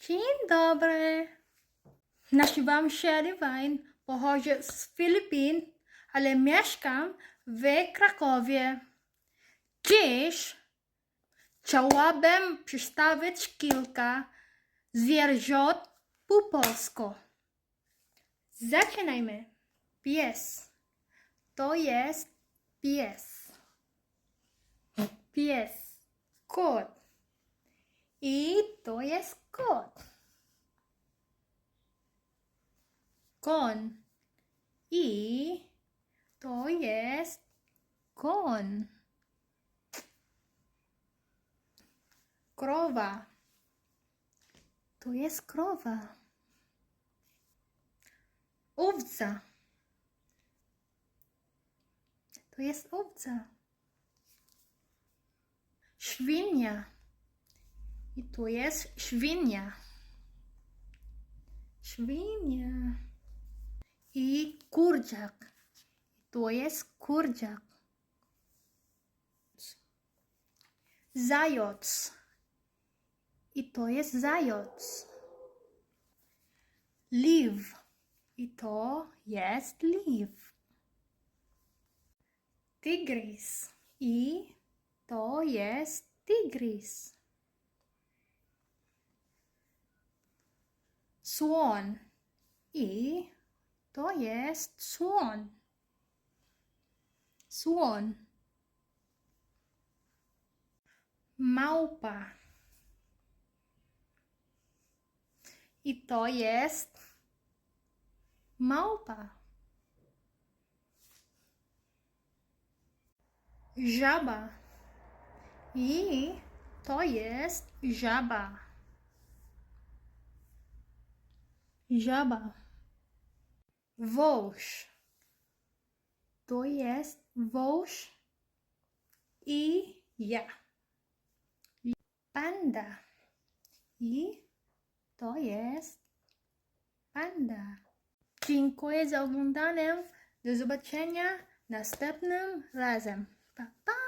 Dzień dobry. Nazywam się Divine, pochodzę z Filipin, ale mieszkam w Krakowie. Dziś chciałabym przedstawić kilka zwierząt po polsku. Zaczynajmy. Pies. To jest pies. Pies. Kot. I to jest kot. Kon. I to jest kon. Krowa. To jest krowa. Owca. To jest owca. Świnia. I tu jest świnia. Świnia. I kurczak. Tu jest kurczak. Zając. I to jest zając. Liv. I to jest liv. Tygrys. I to jest tygrys. Swan. I to jest swan. Swan. Małpa. I to jest małpa. Żaba. I to jest żaba. Żaba. Wąż. To jest wąż i ja. Panda. I to jest panda. Dziękuję za oglądanie. Do zobaczenia następnym razem. Pa, pa!